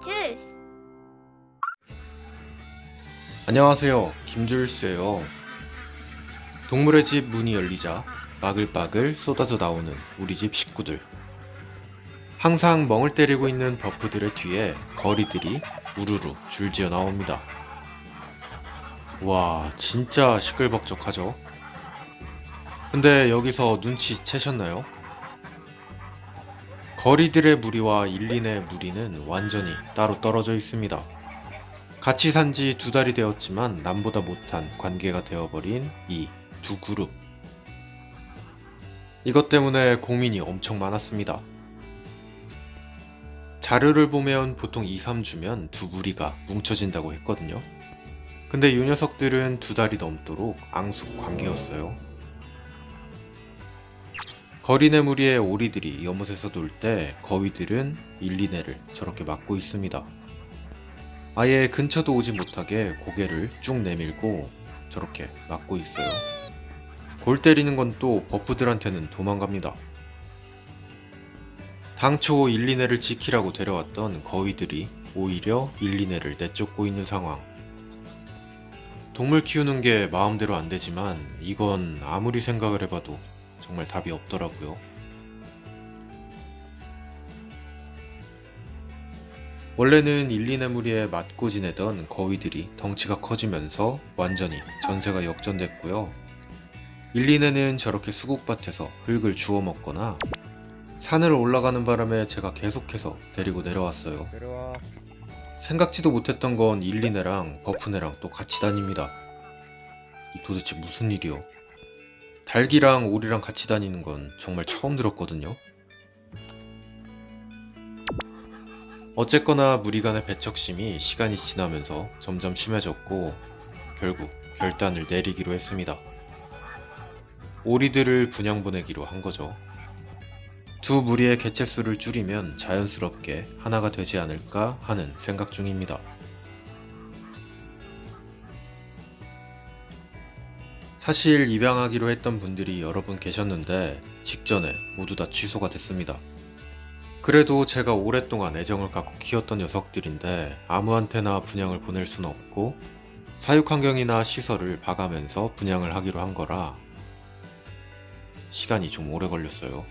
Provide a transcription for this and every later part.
주스 안녕하세요. 김줄스예요. 동물의 집 문이 열리자 바글바글 쏟아져 나오는 우리 집 식구들. 항상 멍을 때리고 있는 버프들의 뒤에 거리들이 우르르 줄지어 나옵니다. 와, 진짜 시끌벅적하죠? 근데 여기서 눈치채셨나요? 거리들의 무리와 일린의 무리는 완전히 따로 떨어져 있습니다. 같이 산 지 두 달이 되었지만 남보다 못한 관계가 되어버린 이 두 그룹. 이것 때문에 고민이 엄청 많았습니다. 자료를 보면 보통 2, 3주면 두 무리가 뭉쳐진다고 했거든요. 근데 이 녀석들은 두 달이 넘도록 앙숙 관계였어요. 거리네 무리의 오리들이 연못에서 놀 때 거위들은 1, 2네를 저렇게 막고 있습니다. 아예 근처도 오지 못하게 고개를 쭉 내밀고 저렇게 막고 있어요. 골 때리는 건 또 버프들한테는 도망갑니다. 당초 1, 2네를 지키라고 데려왔던 거위들이 오히려 1, 2네를 내쫓고 있는 상황. 동물 키우는 게 마음대로 안 되지만 이건 아무리 생각을 해봐도 정말 답이 없더라고요. 원래는 일리네 무리에 맞고 지내던 거위들이 덩치가 커지면서 완전히 전세가 역전됐고요. 일리네는 저렇게 수국밭에서 흙을 주워 먹거나 산을 올라가는 바람에 제가 계속해서 데리고 내려왔어요. 내려와. 생각지도 못했던 건 일리네랑 버프네랑 또 같이 다닙니다. 이 도대체 무슨 일이요? 닭이랑 오리랑 같이 다니는 건 정말 처음 들었거든요. 어쨌거나 무리 간의 배척심이 시간이 지나면서 점점 심해졌고 결국 결단을 내리기로 했습니다. 오리들을 분양 보내기로 한 거죠. 두 무리의 개체수를 줄이면 자연스럽게 하나가 되지 않을까 하는 생각 중입니다. 사실 입양하기로 했던 분들이 여러 분 계셨는데 직전에 모두 다 취소가 됐습니다. 그래도 제가 오랫동안 애정을 갖고 키웠던 녀석들인데 아무한테나 분양을 보낼 수는 없고 사육 환경이나 시설을 봐가면서 분양을 하기로 한 거라 시간이 좀 오래 걸렸어요.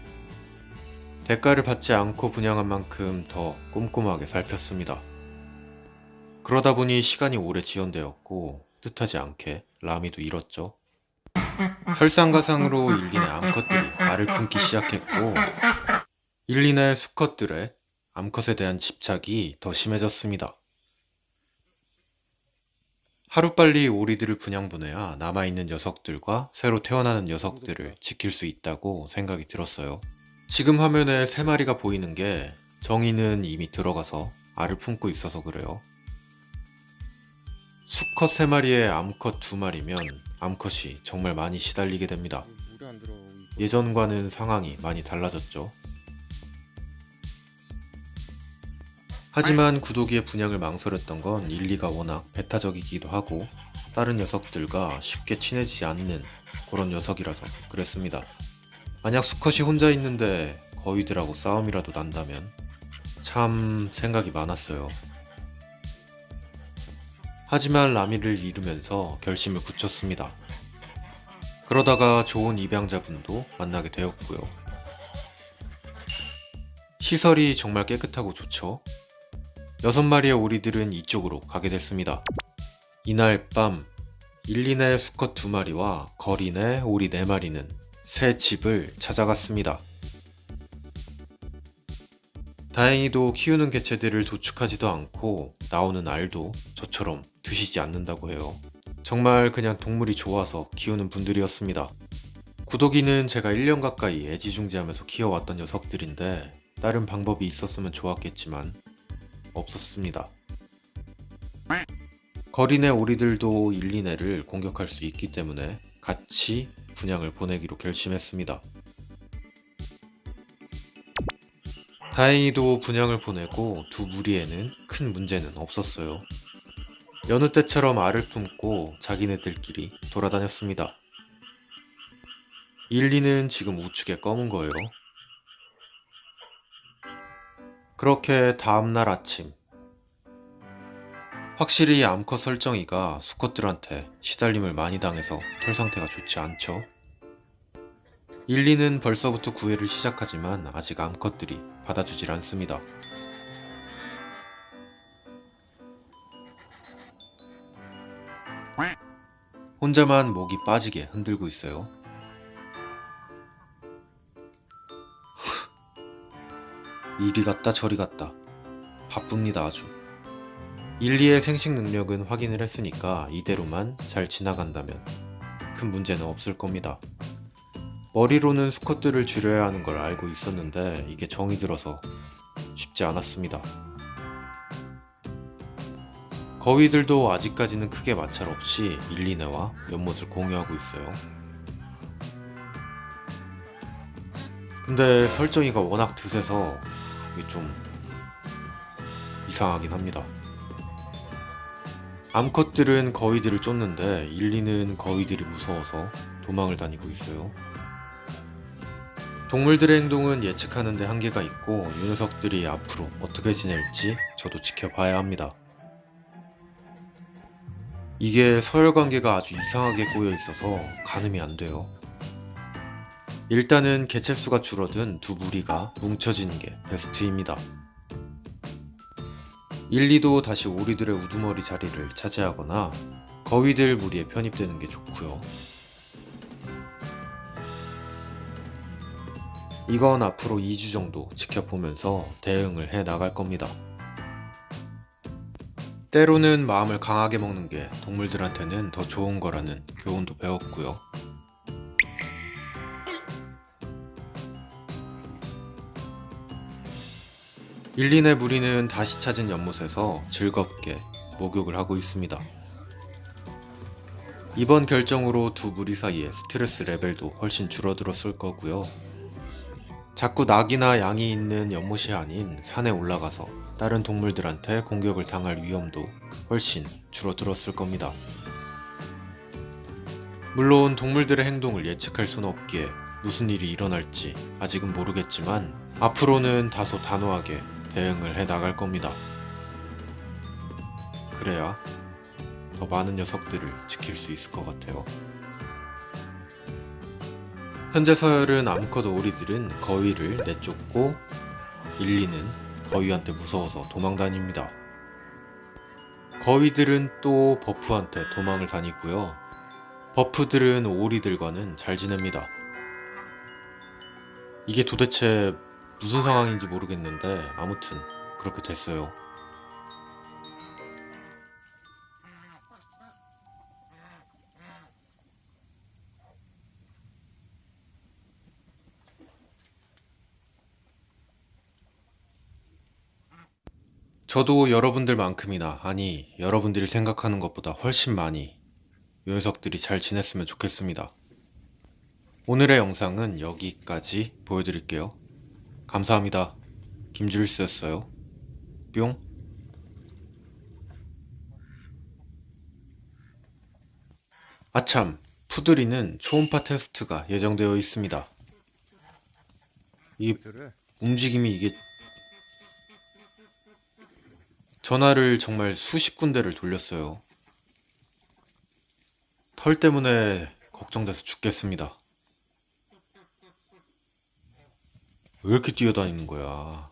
대가를 받지 않고 분양한 만큼 더 꼼꼼하게 살폈습니다. 그러다 보니 시간이 오래 지연되었고 뜻하지 않게 라미도 잃었죠. 설상가상으로 일린의 암컷들이 알을 품기 시작했고 일린의 수컷들의 암컷에 대한 집착이 더 심해졌습니다. 하루빨리 오리들을 분양보내야 남아있는 녀석들과 새로 태어나는 녀석들을 지킬 수 있다고 생각이 들었어요. 지금 화면에 세 마리가 보이는 게 정의는 이미 들어가서 알을 품고 있어서 그래요. 수컷 세 마리에 암컷 두 마리면 암컷이 정말 많이 시달리게 됩니다. 이거. 예전과는 상황이 많이 달라졌죠. 하지만 구독이의 분양을 망설였던 건 일리가 워낙 배타적이기도 하고 다른 녀석들과 쉽게 친해지지 않는 그런 녀석이라서 그랬습니다. 만약 수컷이 혼자 있는데 거위들하고 싸움이라도 난다면 참 생각이 많았어요. 하지만 라미를 잃으면서 결심을 굳혔습니다. 그러다가 좋은 입양자분도 만나게 되었고요. 시설이 정말 깨끗하고 좋죠. 여섯 마리의 오리들은 이쪽으로 가게 됐습니다. 이날 밤 일리네 수컷 두 마리와 거리네 오리 네 마리는 새 집을 찾아갔습니다. 다행히도 키우는 개체들을 도축하지도 않고 나오는 알도 저처럼 드시지 않는다고 해요. 정말 그냥 동물이 좋아서 키우는 분들이었습니다. 구더기는 제가 1년 가까이 애지중지하면서 키워왔던 녀석들인데 다른 방법이 있었으면 좋았겠지만 없었습니다. 거리네 오리들도 일리네를 공격할 수 있기 때문에 같이 분양을 보내기로 결심했습니다. 다행히도 분양을 보내고 두 무리에는 큰 문제는 없었어요. 여느 때처럼 알을 품고 자기네들끼리 돌아다녔습니다. 일리는 지금 우측에 검은 거예요. 그렇게 다음날 아침 확실히 암컷 설정이가 수컷들한테 시달림을 많이 당해서 털 상태가 좋지 않죠. 일리는 벌써부터 구애를 시작하지만 아직 암컷들이 받아주질 않습니다. 혼자만 목이 빠지게 흔들고 있어요. 이리 갔다 저리 갔다 바쁩니다 아주. 일리의 생식 능력은 확인을 했으니까 이대로만 잘 지나간다면 큰 문제는 없을 겁니다. 머리로는 수컷들을 줄여야 하는 걸 알고 있었는데 이게 정이 들어서 쉽지 않았습니다. 거위들도 아직까지는 크게 마찰 없이 일리네와 연못을 공유하고 있어요. 근데 설정이가 워낙 드세서 이게 좀 이상하긴 합니다. 암컷들은 거위들을 쫓는데 일리는 거위들이 무서워서 도망을 다니고 있어요. 동물들의 행동은 예측하는데 한계가 있고 이 녀석들이 앞으로 어떻게 지낼지 저도 지켜봐야 합니다. 이게 서열 관계가 아주 이상하게 꼬여 있어서 가늠이 안 돼요. 일단은 개체수가 줄어든 두 무리가 뭉쳐지는 게 베스트입니다. 1, 2도 다시 오리들의 우두머리 자리를 차지하거나 거위들 무리에 편입되는 게 좋고요. 이건 앞으로 2주 정도 지켜보면서 대응을 해 나갈 겁니다. 때로는 마음을 강하게 먹는 게 동물들한테는 더 좋은 거라는 교훈도 배웠고요. 일린의 무리는 다시 찾은 연못에서 즐겁게 목욕을 하고 있습니다. 이번 결정으로 두 무리 사이의 스트레스 레벨도 훨씬 줄어들었을 거고요. 자꾸 낙이나 양이 있는 연못이 아닌 산에 올라가서 다른 동물들한테 공격을 당할 위험도 훨씬 줄어들었을 겁니다. 물론 동물들의 행동을 예측할 수는 없기에 무슨 일이 일어날지 아직은 모르겠지만 앞으로는 다소 단호하게 대응을 해 나갈 겁니다. 그래야 더 많은 녀석들을 지킬 수 있을 것 같아요. 현재 서열은 암컷 오리들은 거위를 내쫓고 일리는 거위한테 무서워서 도망 다닙니다. 거위들은 또 버프한테 도망을 다니고요. 버프들은 오리들과는 잘 지냅니다. 이게 도대체 무슨 상황인지 모르겠는데 아무튼 그렇게 됐어요. 저도 여러분들만큼이나 아니 여러분들이 생각하는 것보다 훨씬 많이 요 녀석들이 잘 지냈으면 좋겠습니다. 오늘의 영상은 여기까지 보여드릴게요. 감사합니다. 김줄스였어요. 뿅. 아참, 푸드리는 초음파 테스트가 예정되어 있습니다. 이 움직임이 이게 전화를 정말 수십 군데를 돌렸어요. 털 때문에 걱정돼서 죽겠습니다. 왜 이렇게 뛰어다니는 거야?